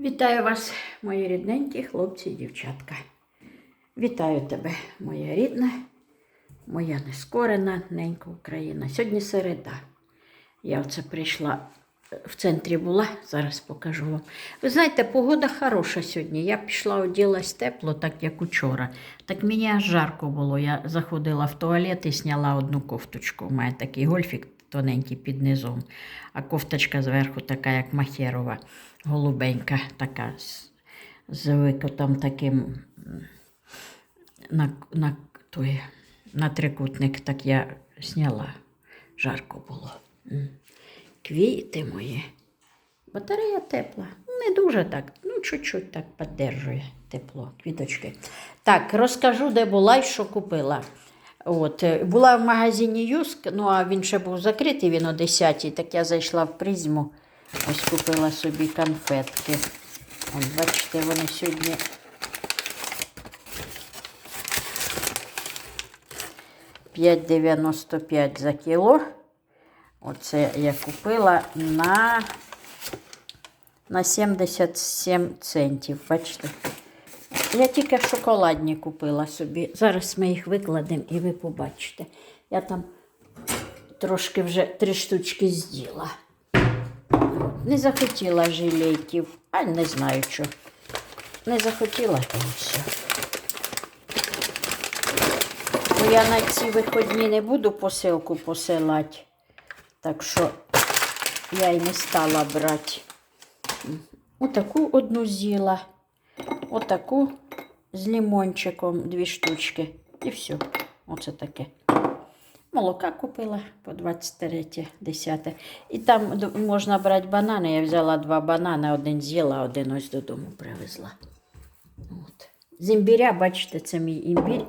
Вітаю вас, мої рідненькі хлопці і дівчатка. Вітаю тебе, моя рідна, моя нескорена ненька Україна. Сьогодні середа. Я оце прийшла е, в центрі була, зараз покажу вам. Ви знаєте, погода хороша сьогодні. Я пішла оділась тепло, так як учора. Так мені аж жарко було. Я заходила в туалет і зняла одну кофточку. У мене такий гольфік тоненький під низом, а кофточка зверху така, як махерова, голубенька, така з, з викотом таким на, на, той, на трикутник, так я зняла. Жарко було. Квіти мої. Батарея тепла. Не дуже так, ну чуть-чуть так піддержує тепло, квіточки. Так, розкажу, де була і що купила. От, е, була в магазині Юск, ну а він ще був закритий, він о 10 так я зайшла в призму. Ось купила собі конфетки. От, бачите, вони сьогодні. П'ять дев'яносто п'ять за кіло. Оце я купила на, на 77 центів. Бачите? Я тільки шоколадні купила собі. Зараз ми їх викладемо і ви побачите. Я там трошки вже три штучки з'їла. Не захотіла жилейків, а не знаю що. Не захотіла то все. Бо я на ці виходні не буду посилку посилати. Так що я й не стала брати. Отаку одну з'їла. Отаку з лимончиком дві штучки. І все. Оце таке. Молока купила по 23, 10. І там можна брати банани. Я взяла два банани, один з'їла, один ось додому привезла. От. З імбіря, бачите, це мій імбір.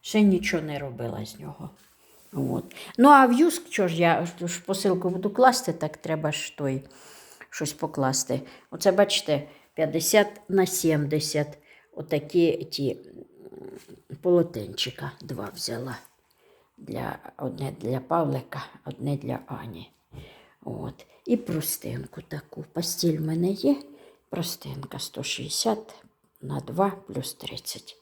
Ще нічого не робила з нього. От. Ну, а в юск, що ж я ж посилку буду класти, так треба ж той щось покласти. Оце, бачите, 50 на 70. Отакі ті полотенчика два взяла. Для, одне для Павлика, одне для Ані. От. І простинку таку. Постіль в мене є. Простинка 160 на 2 плюс 30.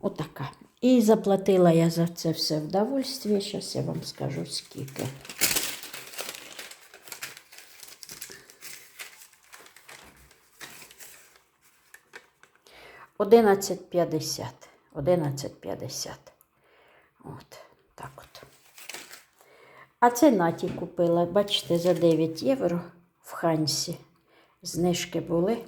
Отака. І заплатила я за це все вдовольствие. Зараз я вам скажу скільки. Одинадцять п'ятдесят. Одинадцять п'ятдесят. От, так от. А це Наті купила, бачите, за 9 євро в Хансі. Знижки були.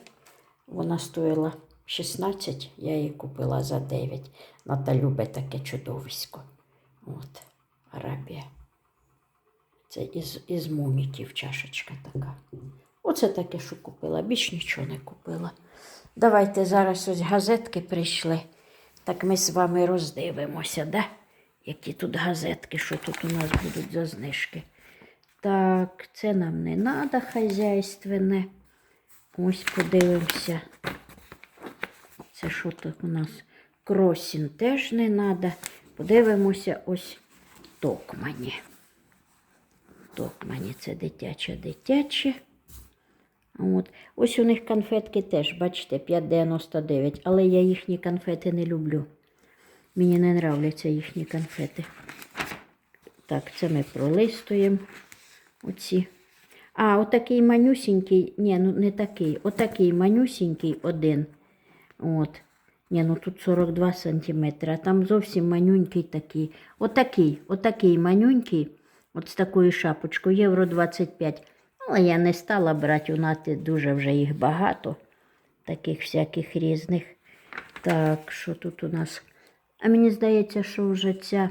Вона стоїла 16, я її купила за 9. Ната любить таке чудовисько. От, Арабія. Це із, із муміків чашечка така. Оце таке, що купила. Більш нічого не купила. Давайте зараз ось газетки прийшли. Так ми з вами роздивимося, да? які тут газетки, що тут у нас будуть за знижки. Так, це нам не треба хазяйственне. Ось подивимося. Це що тут у нас? Кросін теж не треба. Подивимося ось Токмані. Токмані це дитяче дитяче. От. Ось у них конфетки теж, бачите, 5,99, але я їхні конфети не люблю. Мені не нравляться їхні конфети. Так, це ми пролистуємо. Оці. А, отакий манюсінький, ні, ну не такий, отакий манюсінький один. От. Ні, ну тут 42 сантиметри, а там зовсім манюнький такий. Отакий, отакий манюнький, от з такою шапочкою, євро 25. Але я не стала брати, у нати дуже вже їх багато, таких всяких різних. Так, що тут у нас? А мені здається, що вже ця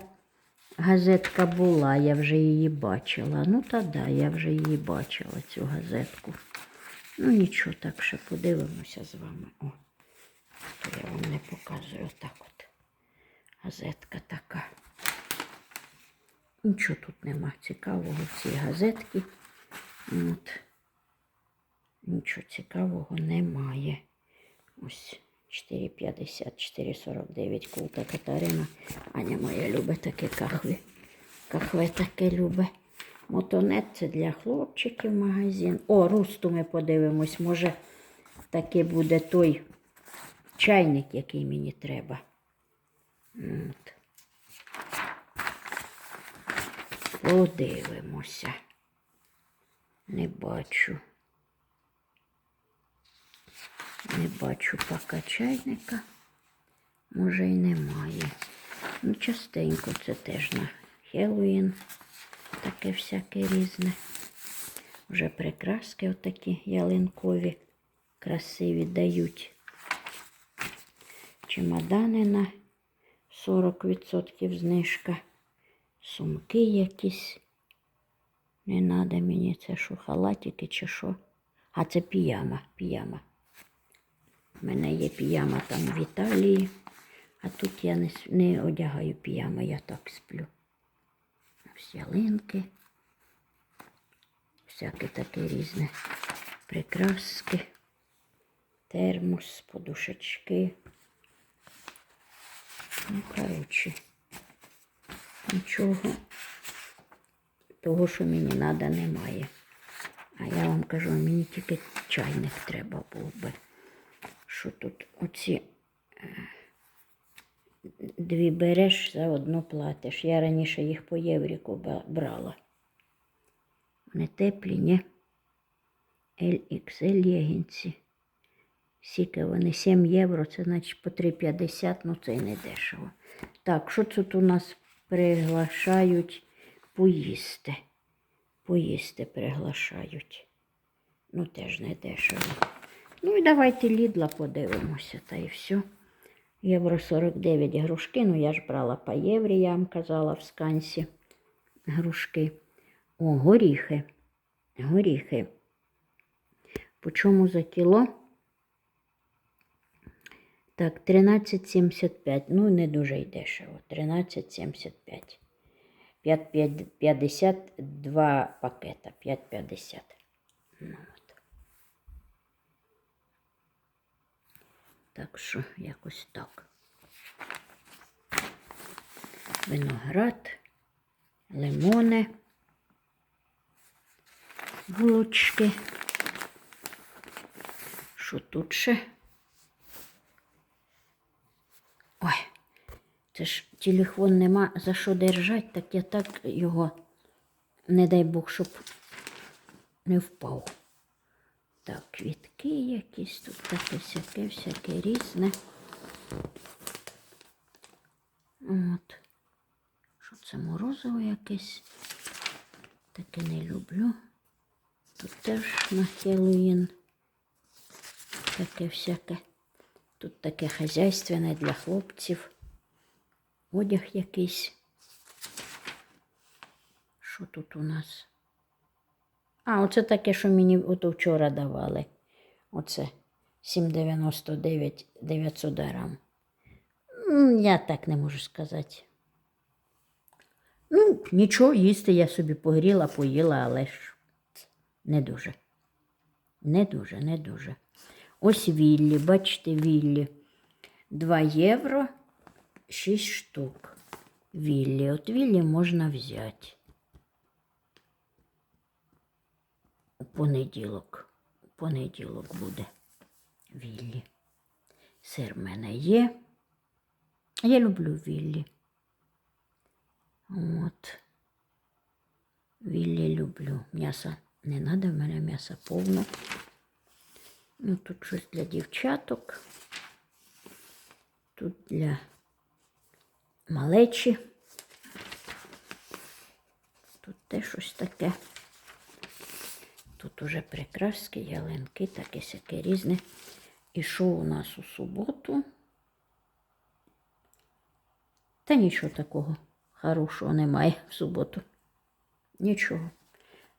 газетка була, я вже її бачила. Ну, та да, я вже її бачила, цю газетку. Ну, нічого, так ще подивимося з вами. О, то я вам не показую. Отак от. Газетка така. Нічого тут нема цікавого в цій газетці. От. Нічого цікавого немає. Ось 4,50, 4,49 култа Катерина. Аня моя любить таке кахві. Кахве таке любить. Мотонет це для хлопчиків магазин. О, русту ми подивимось. Може, таки буде той чайник, який мені треба. От. Подивимося. Не бачу. Не бачу поки чайника. Може й немає. Ну, частенько це теж на Хеллоуін. Таке всяке різне. Вже прикраски отакі ялинкові, красиві дають. Чемодани на 40% знижка. Сумки якісь. Не треба мені це що, халатики чи що. А це піяма, піяма. У мене є піяма там в Італії, а тут я не, не одягаю піяма, я так сплю. Ось ялинки, всяке таке різне прикраски, термос, подушечки. Ну, коротше, нічого того, що мені треба, немає. А я вам кажу, мені тільки чайник треба був би. Що тут оці е, дві береш, за одну платиш. Я раніше їх по євріку брала. Вони теплі, ні? LXL легінці. Скільки вони 7 євро, це значить по 3,50, ну це й не дешево. Так, що тут у нас приглашають поїсти? Поїсти приглашають. Ну, теж не дешево. Ну і давайте лідла подивимося, та і все. Євро 49 грушки. Ну, я ж брала по єврі, я вам казала в скансі грушки. О, горіхи. Горіхи. По чому за кіло? Так, 13,75. Ну, не дуже й дешево. 13,75. 5,52 пакета. 5,50. Ну, от. Так що якось так. Виноград, лимони, булочки. Що тут ще? Це ж телефон нема за що держати, так я так його, не дай Бог, щоб не впав. Так, квітки якісь тут таке всяке, всяке різне. От. Що це морозиво якесь? Таке не люблю. Тут теж на Хеллоуін. Таке всяке. Тут таке хазяйственне для хлопців. Одяг якийсь. Що тут у нас? А, оце таке, що мені ото вчора давали. Оце 7,99 900 грам. Я так не можу сказати. Ну, нічого, їсти я собі погріла, поїла, але ж не дуже. Не дуже, не дуже. Ось Віллі, бачите, Віллі. 2 євро 6 штук. Віллі. От Віллі можна взяти. У понеділок. У понеділок буде Віллі. Сир в мене є. Я люблю Віллі. От. Віллі люблю. М'яса не треба, в мене м'яса повно. Ну, тут щось для дівчаток. Тут для малечі. Тут теж щось таке. Тут уже прикраски, ялинки, таке сяке різне. І що у нас у суботу? Та нічого такого хорошого немає в суботу. Нічого.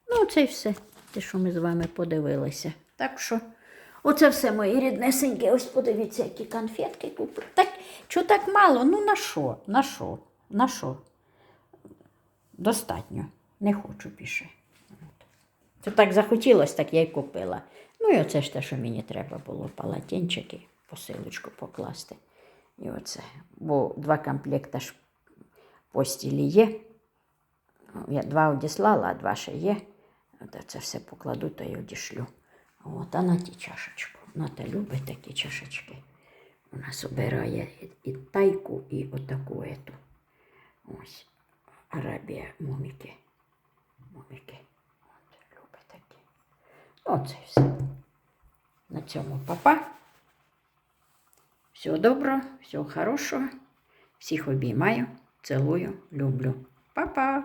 Ну, це й все, те, що ми з вами подивилися. Так що, оце все мої ріднесенькі. Ось подивіться, які конфетки купили. Так, чого так мало? Ну на що? На що? На що? Достатньо. Не хочу більше. Це так захотілося, так я й купила. Ну і оце ж те, що мені треба було полотенчики, посилочку покласти. І оце. Бо два комплекта ж постілі є. Я два одіслала, а два ще є. Це все покладу та й одішлю. От, а на ті чашечку. Ната любить такі чашечки. Вона собирає і, і тайку, і отаку ету. Ось. Арабія муміки. Муміки. От, любить такі. Оце все. На цьому папа. Всього доброго, всього хорошого. Всіх обіймаю, цілую, люблю. Па-па!